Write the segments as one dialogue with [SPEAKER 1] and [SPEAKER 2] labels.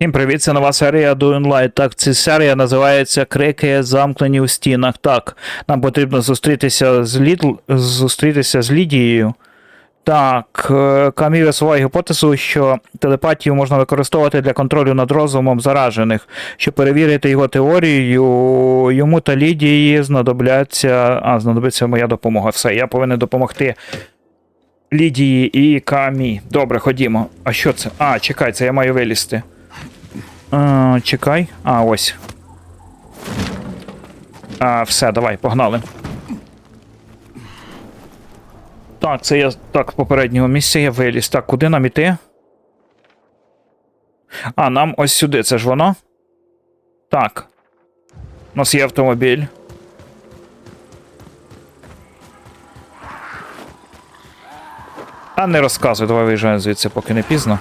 [SPEAKER 1] Всім привіт, це нова серія Doing Light. Так, ця серія називається Крики замкнені у стінах. Так, нам потрібно зустрітися з Лідл, зустрітися з Лідією. Так, е, Камі висуває гіпотезу, що телепатію можна використовувати для контролю над розумом заражених. Щоб перевірити його теорію, йому та Лідії знадобляться. А, знадобиться моя допомога. Все, я повинен допомогти Лідії і Камі. Добре, ходімо. А що це? А, чекай, це я маю вилізти. А, чекай. А, ось. А, все, давай, погнали. Так, це я. Так, попереднього місця я виліз. Так, куди нам іти? А, нам ось сюди, це ж воно? Так. У нас є автомобіль. А не розказуй, давай виїжджаємо звідси, поки не пізно.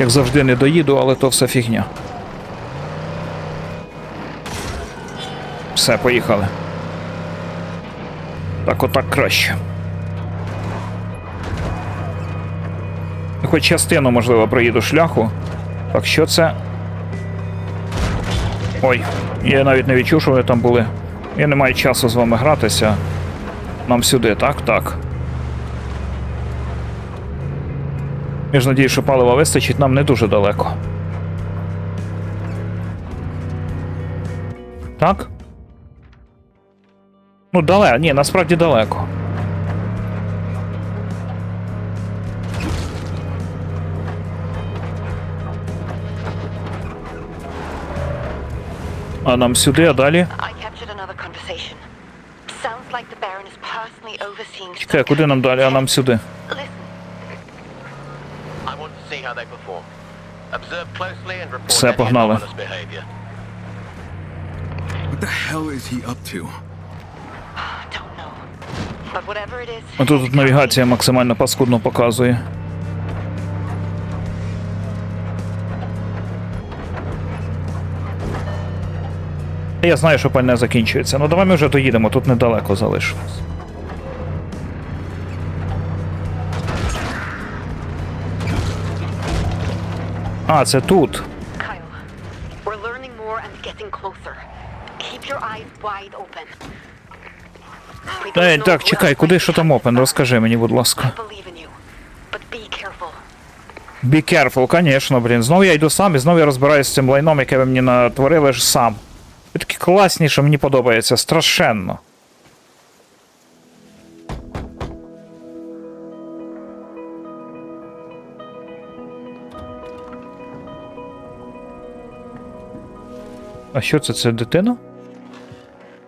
[SPEAKER 1] Як завжди не доїду, але то все фігня. Все, поїхали. Так, отак краще. Хоч частину, можливо, проїду шляху. Так, що це? Ой, я навіть не відчув, що вони там були. Я не маю часу з вами гратися. Нам сюди, так? Так. Я ж надію, що палива вистачить нам не дуже далеко. Так? Ну, далеко. Ні, насправді далеко. А нам сюди, а далі? Чекай, куди нам далі, а нам сюди.
[SPEAKER 2] It is,
[SPEAKER 1] А тут, тут навігація максимально паскудно показує. Я знаю, що пальне закінчується. Ну давай ми вже доїдемо, тут недалеко залишилось.
[SPEAKER 2] We don't
[SPEAKER 1] Е,
[SPEAKER 2] know
[SPEAKER 1] так, чекай, куди що там опен? Розкажи мені, будь ласка.
[SPEAKER 2] Be careful,
[SPEAKER 1] конечно, блін. Знову я йду сам і знову я розбираюсь з цим лайном, яке ви мені натворили ж сам. Ви такі класні, що мені подобається, страшенно. А що це? Це дитина?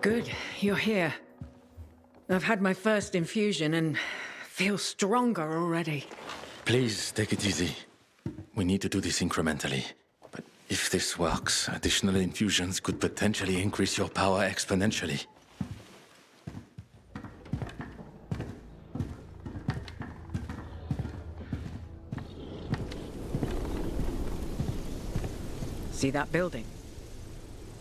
[SPEAKER 3] Good, you're here. I've had my first infusion and feel stronger already.
[SPEAKER 4] Please take it easy. We need to do this incrementally. But if this works, additional infusions could potentially increase your power exponentially.
[SPEAKER 3] See that building?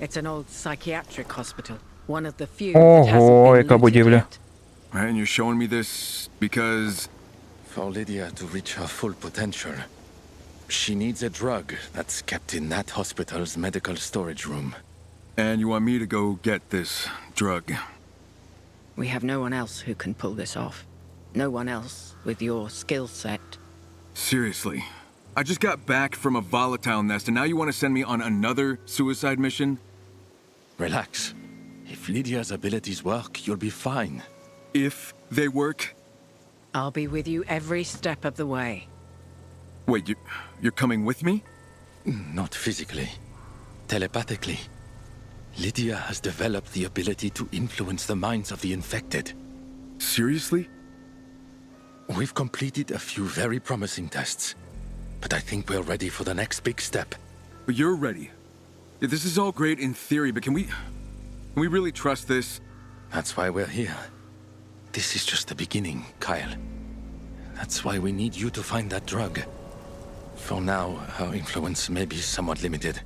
[SPEAKER 3] It's an old psychiatric hospital. One of the few that hasn't
[SPEAKER 1] Ого,
[SPEAKER 3] been
[SPEAKER 1] яка
[SPEAKER 3] looted
[SPEAKER 1] будівля.
[SPEAKER 3] yet.
[SPEAKER 5] And you're showing me this because
[SPEAKER 4] For Lydia to reach her full potential, she needs a drug that's kept in that hospital's medical storage room.
[SPEAKER 5] and you want me to go get this drug.
[SPEAKER 3] We have no one else who can pull this off. No one else with your skill set.
[SPEAKER 5] Seriously. I just got back from a volatile nest and now you want to send me on another suicide mission?
[SPEAKER 4] Relax. If Lydia's abilities work, you'll be fine.
[SPEAKER 5] If they work?
[SPEAKER 3] I'll be with you every step of the way.
[SPEAKER 5] Wait, you you're coming with me?
[SPEAKER 4] Not physically, telepathically. Lydia has developed the ability to influence the minds of the infected.
[SPEAKER 5] Seriously?
[SPEAKER 4] We've completed a few very promising tests, but I think we're ready for the next big step.
[SPEAKER 5] You're ready. Yeah, this is all great in theory, but can we can we really trust this?
[SPEAKER 4] That's why we're here. This is just the beginning, Kyle. That's why we need you to find that drug. For now, our influence may be somewhat limited.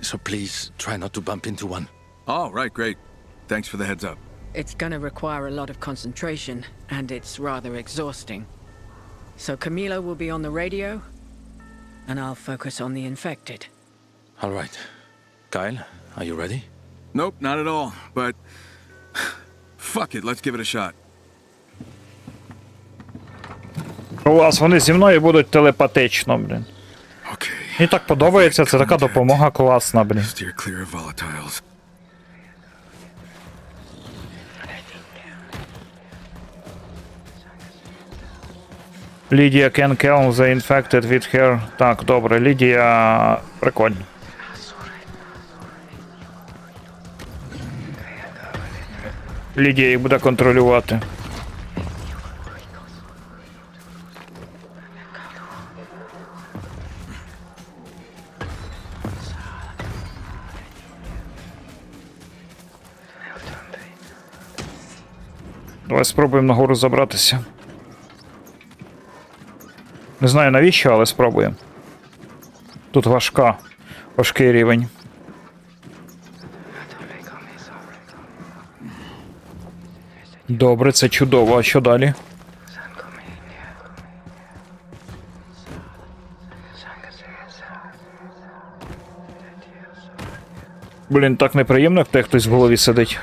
[SPEAKER 4] So please try not to bump into one.
[SPEAKER 5] All right, great. Thanks for the heads up.
[SPEAKER 3] It's gonna require a lot of concentration, and it's rather exhausting. So Camilo will be on the radio, and I'll focus on the infected.
[SPEAKER 4] All right. Kyle, are you ready?
[SPEAKER 5] Nope, not at all. But fuck it, let's give it a shot.
[SPEAKER 1] Клас, вони зі мною будуть телепатично, блін.
[SPEAKER 5] Okay.
[SPEAKER 1] Мені так подобається, це така допомога класна, блін.
[SPEAKER 5] Steer clear of volatiles.
[SPEAKER 1] Лідія can kill the infected with her. Так, добре, Лідія. Прикольно. Їх буде контролювати. Давай спробуємо нагору забратися. Не знаю навіщо, але спробуємо. Тут важка. Важкий рівень. Добре, це чудово. А що далі? Блін, так неприємно, як те хтось в голові сидить.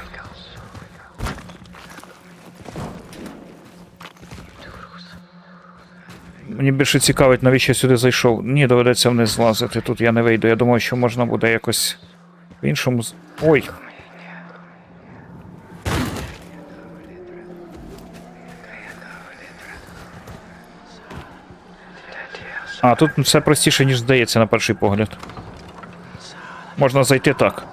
[SPEAKER 1] Мені більше цікавить, навіщо я сюди зайшов. Ні, доведеться вниз злазити. Тут я не вийду. Я думаю, що можна буде якось в іншому. Ой. А, тут все простіше, ніж здається на перший погляд. Можна зайти так.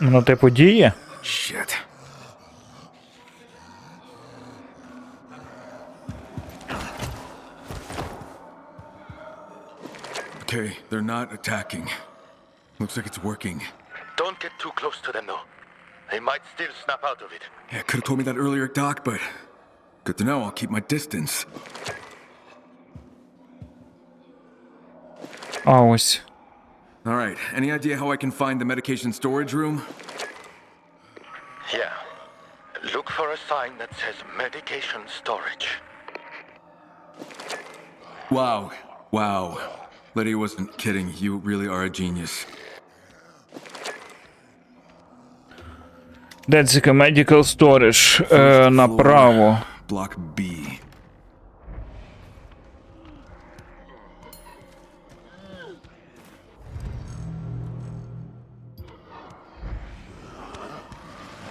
[SPEAKER 1] Ну, типу, діє.
[SPEAKER 5] They're not attacking. Looks like it's working.
[SPEAKER 6] Don't get too close to them, though. They might still snap out of it.
[SPEAKER 5] Yeah, could have told me that earlier, Doc, but good to know. I'll keep my distance.
[SPEAKER 1] Always.
[SPEAKER 5] All right. Any idea how I can find the medication storage room?
[SPEAKER 6] Yeah. Look for a sign that says medication storage.
[SPEAKER 5] Wow. Wow. Lydia wasn't kidding. You really are a genius.
[SPEAKER 1] Децика Medical Storage. Е, направо.
[SPEAKER 5] Block B.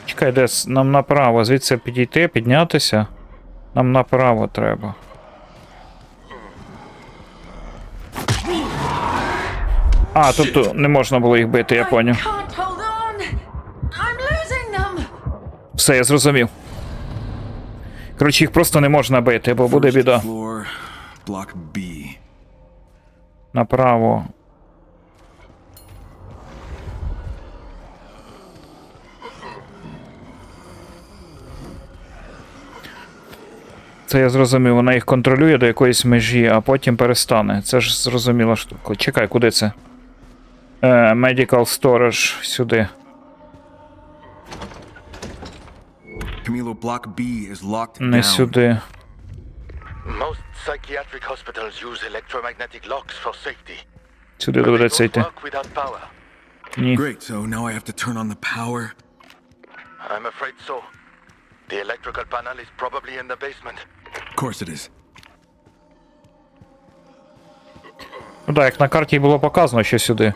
[SPEAKER 1] Чекай, де с- нам направо. Звідси підійти, піднятися. Нам направо треба. А, тобто не можна було їх бити, я поняв.
[SPEAKER 3] them.
[SPEAKER 1] Все, я зрозумів. Коротше, їх просто не можна бити, бо буде біда. Направо. Це я зрозумів, вона їх контролює до якоїсь межі, а потім перестане. Це ж зрозуміла штука. Чекай, куди це? Е, Medical Storage сюди.
[SPEAKER 5] Block B is locked
[SPEAKER 1] Не сюди.
[SPEAKER 6] Most psychiatric hospitals use electromagnetic locks for safety.
[SPEAKER 1] Сюди доведеться йти. Ні.
[SPEAKER 5] Great, so now I have to turn on the power.
[SPEAKER 6] I'm afraid so. The electrical panel is probably in the basement.
[SPEAKER 5] Of course it is.
[SPEAKER 1] Ну так, як на карті було показано, що сюди.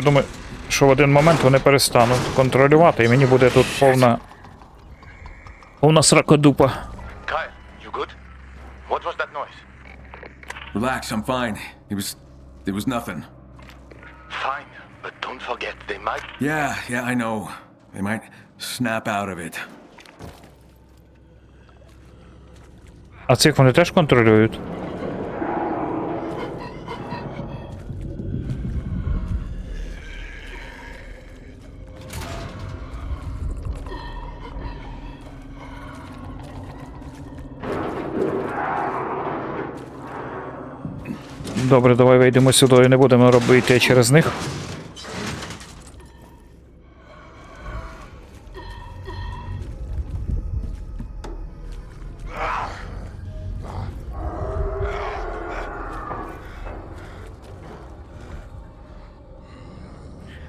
[SPEAKER 1] Я думаю, що в один момент вони перестануть контролювати, і мені буде тут повна. Повна сракодупа.
[SPEAKER 6] Kyle, you good? What was that noise?
[SPEAKER 5] Relax, I'm fine. It was. It was nothing.
[SPEAKER 6] Fine, but don't forget they might.
[SPEAKER 5] Yeah, yeah, I know. They might snap out of it.
[SPEAKER 1] А цих вони теж контролюють? Добре, давай вийдемо сюди не будемо робити через них.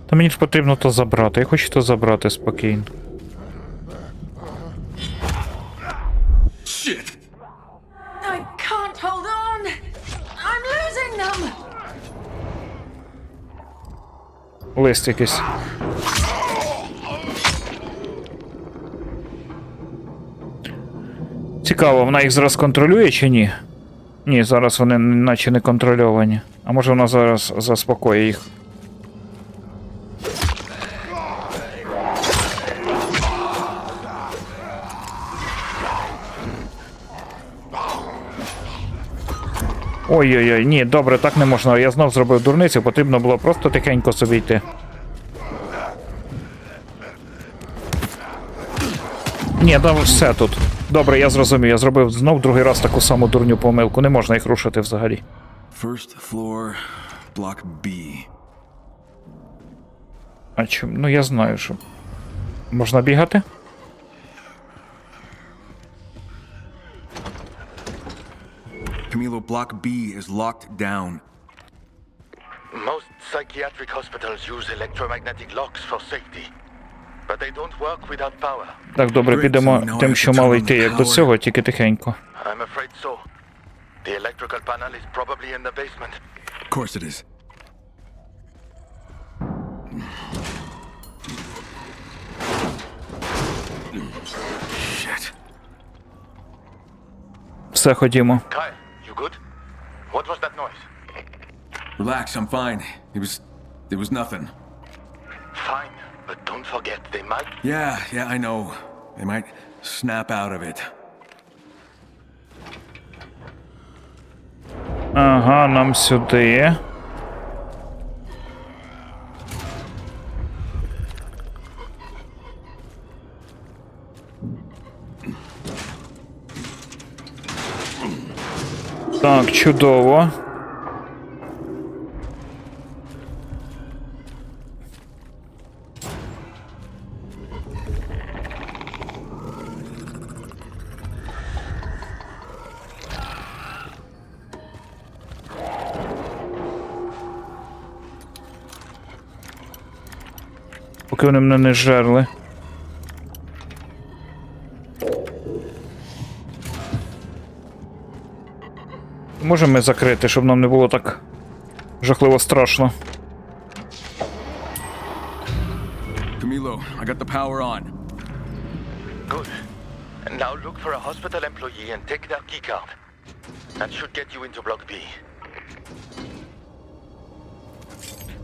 [SPEAKER 1] Та мені ж потрібно то забрати. Я хочу то забрати спокійно. Лист якийсь. Цікаво, вона їх зараз контролює чи ні? Ні, зараз вони наче не контрольовані. А може вона зараз заспокоїть їх. Ой-ой-ой, ні, добре, так не можна. Я знов зробив дурницю, потрібно було просто тихенько собі йти. Ні, там все тут. Добре, я зрозумів. Я зробив знов другий раз таку саму дурню помилку. Не можна їх рушити взагалі.
[SPEAKER 5] First floor, block B.
[SPEAKER 1] А чому? Ну я знаю, що. Можна бігати?
[SPEAKER 5] Camilo, block B is locked down.
[SPEAKER 6] Most psychiatric hospitals use electromagnetic locks for safety. But they don't work without power.
[SPEAKER 1] Так, добре, підемо тим, що
[SPEAKER 5] on
[SPEAKER 1] йти, як до цього, тільки тихенько.
[SPEAKER 6] I'm afraid so. The electrical panel is probably in the basement.
[SPEAKER 5] Of course it is. Shit.
[SPEAKER 1] Все, ходімо.
[SPEAKER 6] Kyle, good? What was that noise?
[SPEAKER 5] Relax, I'm fine. It was. It was nothing.
[SPEAKER 6] Fine, but don't forget, they might.
[SPEAKER 5] Yeah, yeah, I know. They might snap out of it.
[SPEAKER 1] Ага, нам сюди. Так, чудово. Поки вони мене не жерли. Можемо ми закрити, щоб нам не було так жахливо страшно.
[SPEAKER 5] Camilo, I got the power on.
[SPEAKER 6] Good. And now look for a hospital employee and take their keycard. That should get you into Block B.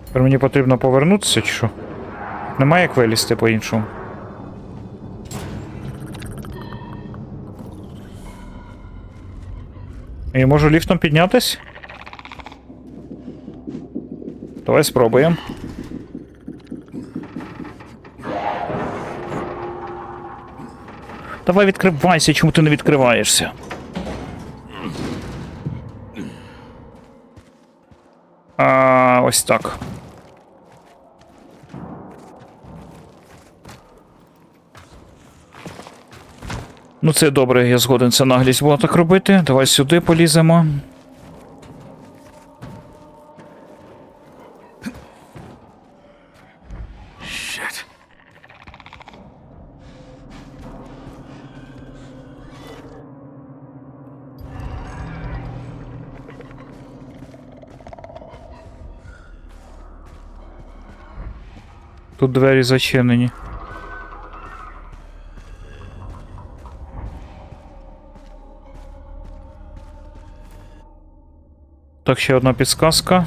[SPEAKER 1] Тепер мені потрібно повернутися чи що? Немає як вилізти по-іншому. Я можу ліфтом піднятись? Давай спробуємо. Давай відкривайся, чому ти не відкриваєшся? А, ось так. Ну, це добре, я згоден, це наглість була так робити. Давай сюди поліземо. Тут двері зачинені. Так, ще одна підсказка.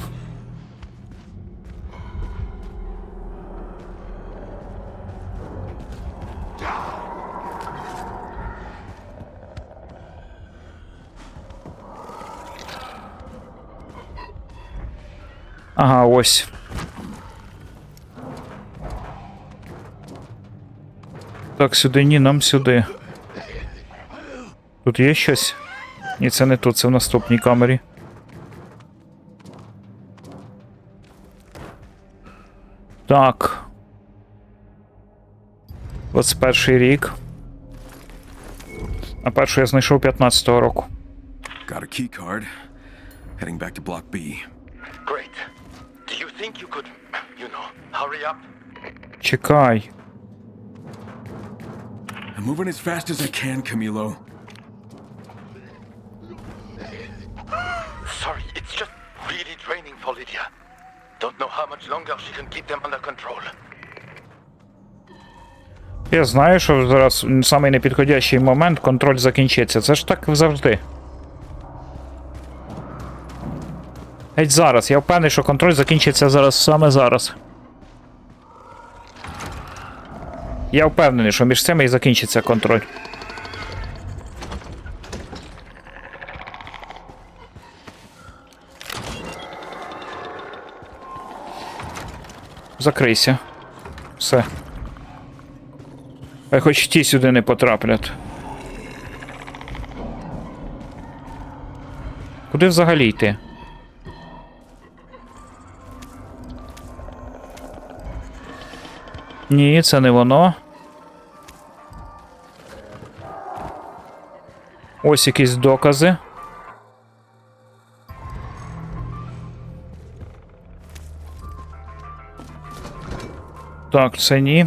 [SPEAKER 1] Ага, ось. Так, сюди ні, нам сюди. Тут є щось? Ні, це не тут, це в наступній камері. Так. 21 рік. А першу я знайшов 15-го року.
[SPEAKER 5] Got a key card. Heading back to Block B.
[SPEAKER 6] Great. Do you think you could, you know, hurry up?
[SPEAKER 1] Чекай.
[SPEAKER 5] I'm moving as fast as I can, Camilo.
[SPEAKER 6] Sorry, it's just really draining for Lydia. Don't know how much longer she can keep them under control.
[SPEAKER 1] Я знаю, що зараз самий непідходящий момент контроль закінчиться. Це ж так завжди. Геть зараз. Я впевнений, що контроль закінчиться зараз саме зараз. Я впевнений, що між цими і закінчиться контроль. Закрийся. Все. Хай хоч ті сюди не потраплять. Куди взагалі йти? Ні, це не воно. Ось якісь докази. Так, це ні.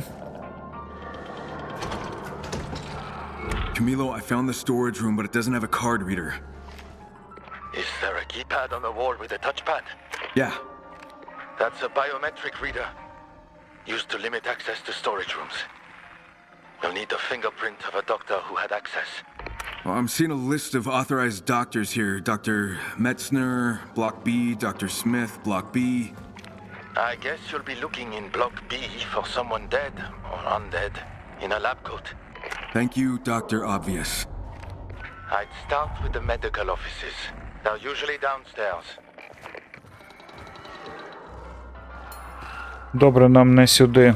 [SPEAKER 5] Camilo, I found the storage room, but it doesn't have a card reader.
[SPEAKER 6] Is there a keypad on the wall with a touchpad?
[SPEAKER 5] Yeah,
[SPEAKER 6] That's a biometric reader. Used to limit access to storage rooms. You'll need the fingerprint of a doctor who had access.
[SPEAKER 5] well, I'm seeing a list of authorized doctors here. Dr. Metzner, Block B, Dr. Smith, Block B.
[SPEAKER 6] I guess you'll be looking in Block B for someone dead or undead in a lab coat.
[SPEAKER 5] Thank you, Dr. Obvious.
[SPEAKER 6] I'd start with the medical offices. They're usually downstairs.
[SPEAKER 1] Добре, нам не сюди.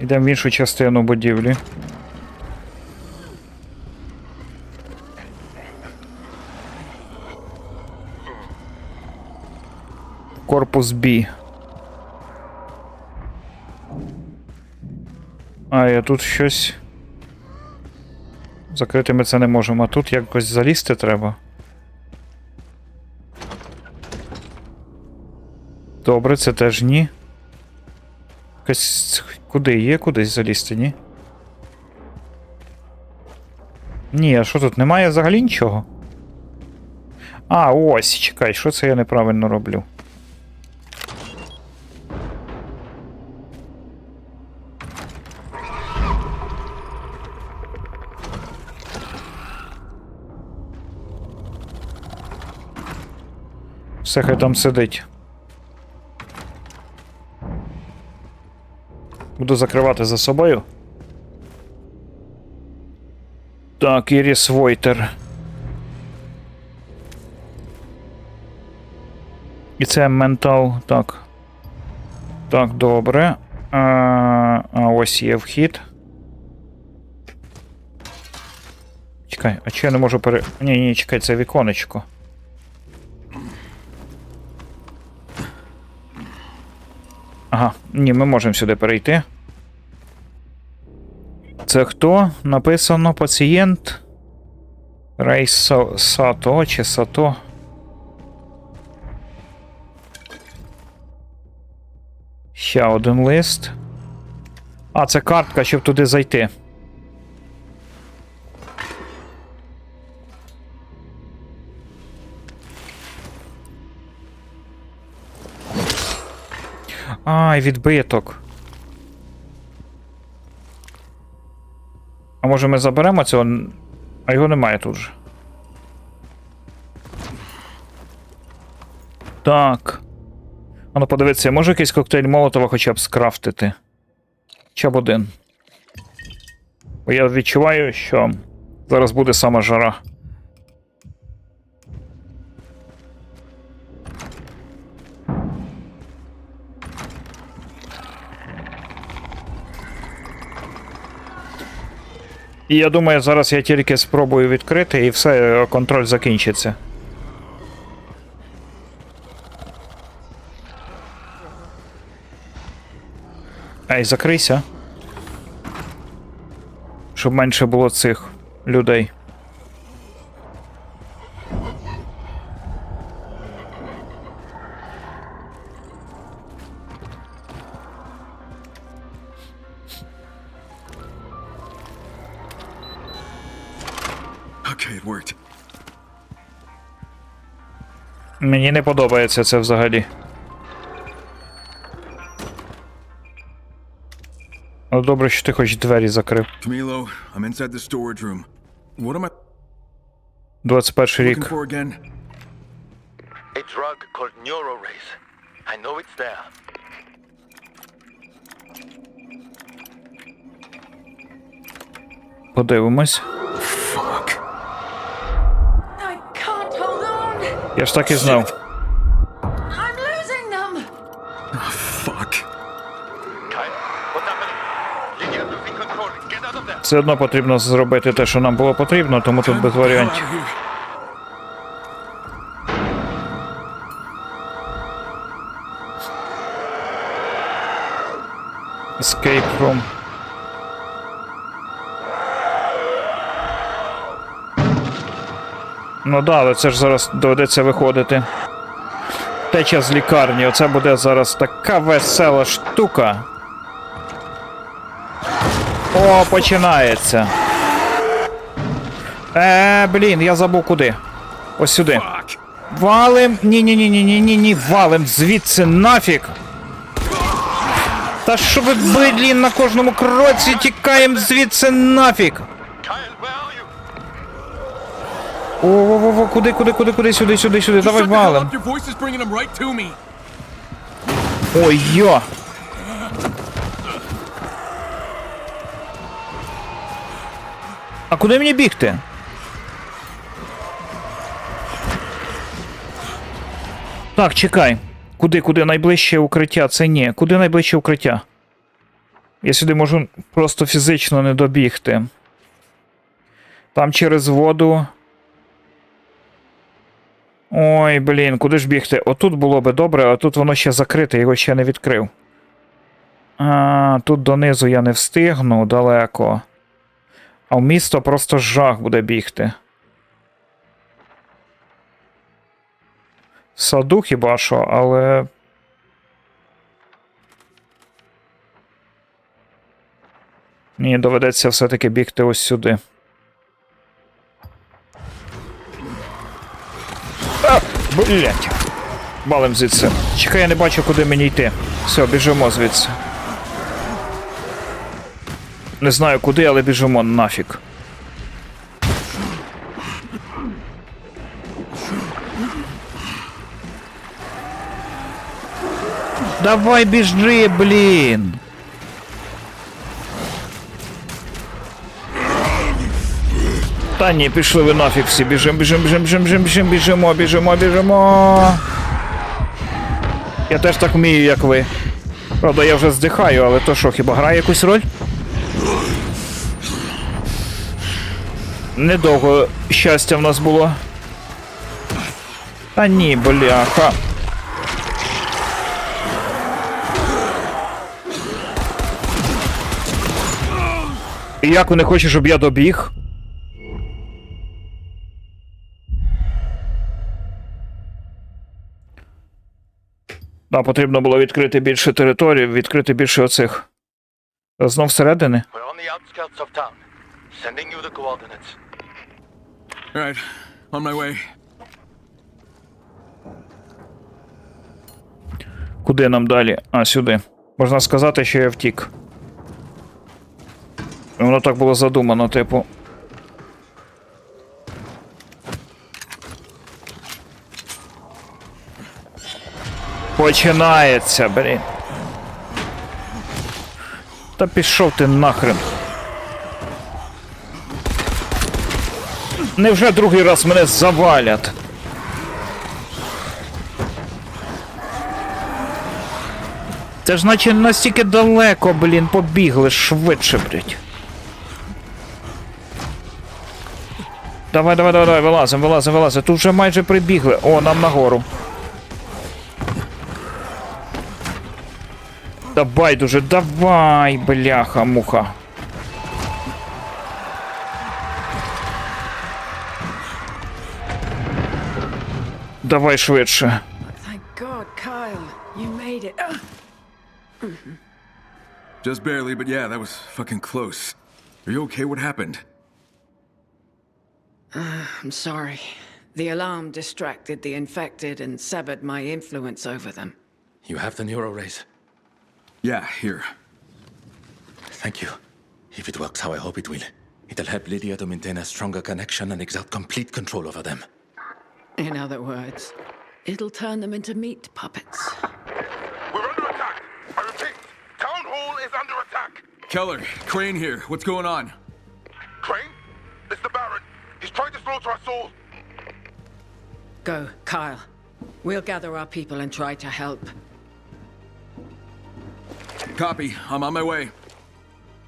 [SPEAKER 1] Йдемо в іншу частину будівлі. Корпус Б. А, я тут щось. Закрити ми це не можемо, а тут якось залізти треба. Добре, це теж ні. Якось куди є кудись залізти, ні? Ні, а що тут немає взагалі нічого? А, ось, чекай, що це я неправильно роблю? Все хай там сидить. Буду закривати за собою. Так, Іріс Войтер. І це ментал. Так. Так, добре. А, а ось є вхід. Чекай, а чи я не можу пере. Ні, ні, чекай, це віконечко. Ага, ні, ми можемо сюди перейти. Це хто? Написано пацієнт. Рейс Сато чи Сато. Ще один лист. А, це картка, щоб туди зайти. Ай, відбиток. А може ми заберемо цього? А його немає тут же. Так. А ну я можу якийсь коктейль Молотова хоча б скрафтити? Хоча б один. Бо я відчуваю, що зараз буде сама жара. І я думаю, зараз я тільки спробую відкрити і все, контроль закінчиться. Ай, закрийся. Щоб менше було цих людей.
[SPEAKER 5] Okay, it worked.
[SPEAKER 1] Мені не подобається це взагалі. Ну добре, що ти хоч двері закрив.
[SPEAKER 5] Camilo, I'm inside the storage room. What am I
[SPEAKER 1] 21
[SPEAKER 5] looking
[SPEAKER 1] рік.
[SPEAKER 5] for again?
[SPEAKER 6] A drug called NeuroRace. I know it's there.
[SPEAKER 1] Подивимось.
[SPEAKER 5] Fuck.
[SPEAKER 1] Я ж так і знав.
[SPEAKER 3] I'm losing them.
[SPEAKER 5] Fuck.
[SPEAKER 1] Все одно потрібно зробити те, що нам було потрібно, тому тут без варіантів. Escape room. Ну да, але це ж зараз доведеться виходити. Теча з лікарні, оце буде зараз така весела штука. О, починається. Е, блін, я забув куди. Ось сюди. Валим. Ні, ні, ні, ні, ні, ні, ні, валим звідси нафіг. Та що ви, блін, на кожному кроці тікаєм звідси нафіг.
[SPEAKER 6] Kyle, where are you?
[SPEAKER 1] О, о, о, о, куди, куди, куди, куди, сюди, сюди, сюди, давай валим. Ой, йо. А куди мені бігти? Так, чекай. Куди, куди найближче укриття? Це ні. Куди найближче укриття? Я сюди можу просто фізично не добігти. Там через воду. Ой, блін, куди ж бігти? Отут було би добре, а тут воно ще закрите, його ще не відкрив. А, тут донизу я не встигну далеко. А в місто просто жах буде бігти. В саду хіба що, але. Мені доведеться все-таки бігти ось сюди. Блять. Валим звідси. Чекай, я не бачу, куди мені йти. Все, біжимо звідси. Не знаю куди, але біжимо нафіг. Давай біжи, блін. Та ні, пішли ви нафіг всі. Біжим, біжим, біжим, біжим, біжим, біжим, біжимо, біжимо, біжимо. Я теж так вмію, як ви. Правда, я вже здихаю, але то що, хіба грає якусь роль? Недовго щастя в нас було. Та ні, бляха. І як вони хочуть, щоб я добіг? Да, потрібно було відкрити більше територій, відкрити більше оцих. Знов всередини?
[SPEAKER 5] Right, on my way.
[SPEAKER 1] Куди нам далі? А, сюди. Можна сказати, що я втік. Воно так було задумано, типу. Починається, блін. Та пішов ти нахрен. Невже другий раз мене завалять? Це ж наче настільки далеко, блін, побігли швидше, блядь. Давай, давай, давай, давай, вилазим, вилазим, вилазим. Тут вже майже прибігли. О, нам нагору. Та байдуже, давай, бляха, муха. Давай швидше.
[SPEAKER 3] Thank God, Kyle. You made it. Ugh.
[SPEAKER 5] Just barely, but yeah, that was fucking close. Are you okay? What happened?
[SPEAKER 3] I'm sorry. The alarm distracted the infected and severed my influence over them.
[SPEAKER 4] You have the neuro rays.
[SPEAKER 5] Yeah, here.
[SPEAKER 4] Thank you. If it works how I hope it will, it'll help Lydia to maintain a stronger connection and exert complete control over them.
[SPEAKER 3] In other words, it'll turn them into meat puppets.
[SPEAKER 6] We're under attack. I repeat, Town Hall is under attack.
[SPEAKER 5] Keller, Crane here. What's going on?
[SPEAKER 6] Crane? It's the Baron. He's trying to slaughter us all.
[SPEAKER 3] Go, Kyle. We'll gather our people and try to help.
[SPEAKER 5] Copy. I'm on my way.